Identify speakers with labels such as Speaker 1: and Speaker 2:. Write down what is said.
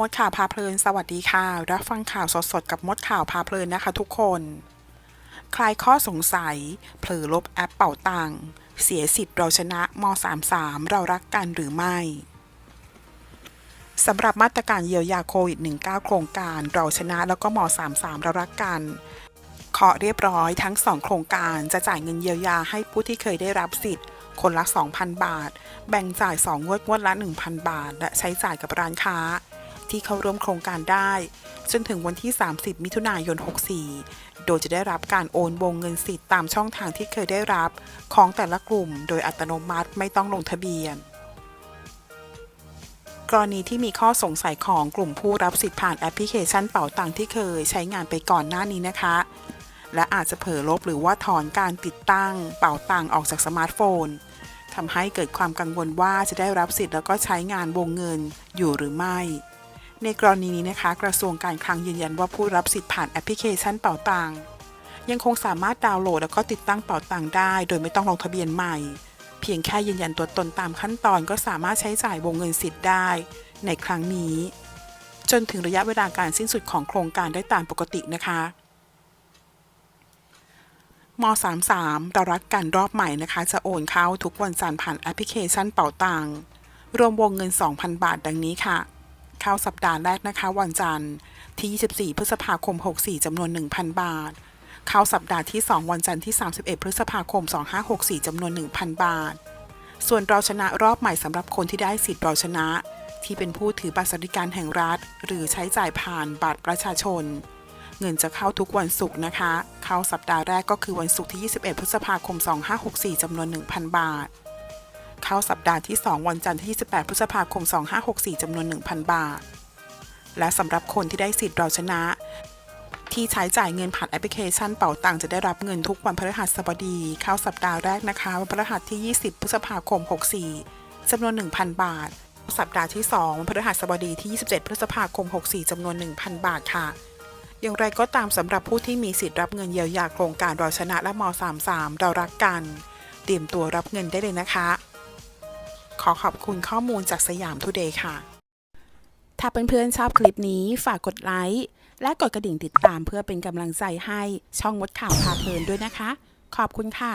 Speaker 1: มดข่าวพาเพลิน สวัสดีค่ะ รับฟังข่าวสดๆ กับมดข่าวพาเพลินนะคะทุกคน คลายข้อสงสัย เผลอลบแอปเป่าตัง เสียสิทธิ์เราชนะม 33 เรารักกันหรือไม่สำหรับมาตรการเยียวยาโควิด -19 โครงการเราชนะแล้วก็ม 33 เรารักกันเคาะเรียบร้อยทั้ง 2 โครงการจะจ่ายเงินเยียวยาให้ผู้ที่เคยได้รับสิทธิ์ คนละ 2,000 บาท แบ่งจ่าย 2 งวดงวดละ 1,000 บาท และใช้จ่ายกับร้านค้า ที่เข้าร่วมโครงการได้ จนถึงวันที่ 30 มิถุนายน 64 โดยจะได้รับการโอนวงเงินสิทธิ์ตามช่องทางที่เคยได้รับ ของแต่ละกลุ่ม โดยอัตโนมัติไม่ต้องลงทะเบียน กรณีที่มีข้อสงสัยของกลุ่มผู้รับสิทธิ์ผ่านแอปพลิเคชันเป๋าตังที่เคยใช้งานไปก่อนหน้านี้นะคะ และอาจจะเผลอลบหรือว่าถอนการติดตั้ง เป๋าตังออกจากสมาร์ทโฟนทำให้เกิดความกังวลว่าจะได้รับสิทธิ์แล้วก็ใช้งานวงเงินอยู่หรือไม่ ในกรณีนี้นะคะ กระทรวงการคลังยืนยันว่าผู้รับสิทธิ์ผ่านแอปพลิเคชันเป๋าตังยังคงสามารถดาวน์โหลดแล้วก็ติดตั้งเป๋าตังได้ โดยไม่ต้องลงทะเบียนใหม่ เพียงแค่ยืนยันตัวตนตามขั้นตอนก็สามารถใช้จ่ายวงเงินสิทธิ์ได้ ในครั้งนี้ จนถึงระยะเวลาการสิ้นสุดของโครงการได้ตามปกตินะคะม33เรารักกันรอบใหม่นะคะ จะโอนเข้าทุกวันจันทร์ผ่านแอปพลิเคชันเป๋าตังรวมวงเงิน 2,000 บาทดังนี้ค่ะ เข้าสัปดาห์แรกนะคะ วันจันทร์ที่ 24 พฤษภาคม 64จำนวน 1,000 บาท เข้าสัปดาห์ที่ 2 วันจันทร์ที่ 31 พฤษภาคม 2564จำนวน 1,000 บาท ส่วนเราชนะรอบใหม่สำหรับคนที่ได้สิทธิ์เราชนะ ที่เป็นผู้ถือบัตรสวัสดิการแห่งรัฐ หรือใช้จ่ายผ่านบัตรประชาชน เงินจะเข้าทุกวันศุกร์นะคะ เข้าสัปดาห์แรกก็คือวันศุกร์ที่ 21 พฤษภาคม 2564จำนวน 1,000 บาท เข้าสัปดาห์ที่ 2 วันจันทร์ที่28พฤษภาคม 2564 จำนวน 1,000 บาท และสำหรับคนที่ได้สิทธิ์เราชนะ ที่ใช้จ่ายเงินผ่านแอปพลิเคชันเป๋าตังจะได้รับเงินทุกวันพฤหัสบดี เข้าสัปดาห์แรกนะคะวันพฤหัสที่ 20 พฤษภาคม 64จำนวน 1,000 บาท สัปดาห์ที่2วันพฤหัสบดีที่ 27 พฤษภาคม 64จำนวน 1,000 บาทค่ะอย่างไรก็ตามสำหรับผู้ที่มีสิทธิ์รับเงินเยียวยาโครงการเราชนะและม 33 เรารักกัน เตรียมตัวรับเงินได้เลยนะคะ ขอขอบคุณข้อมูลจากสยามทูเดย์ค่ะ ถ้าเพื่อนๆชอบคลิปนี้ฝากกดไลค์และกดกระดิ่งติดตามเพื่อเป็นกำลังใจให้ช่องมดข่าวพาเพลินด้วยนะคะ ขอบคุณค่ะ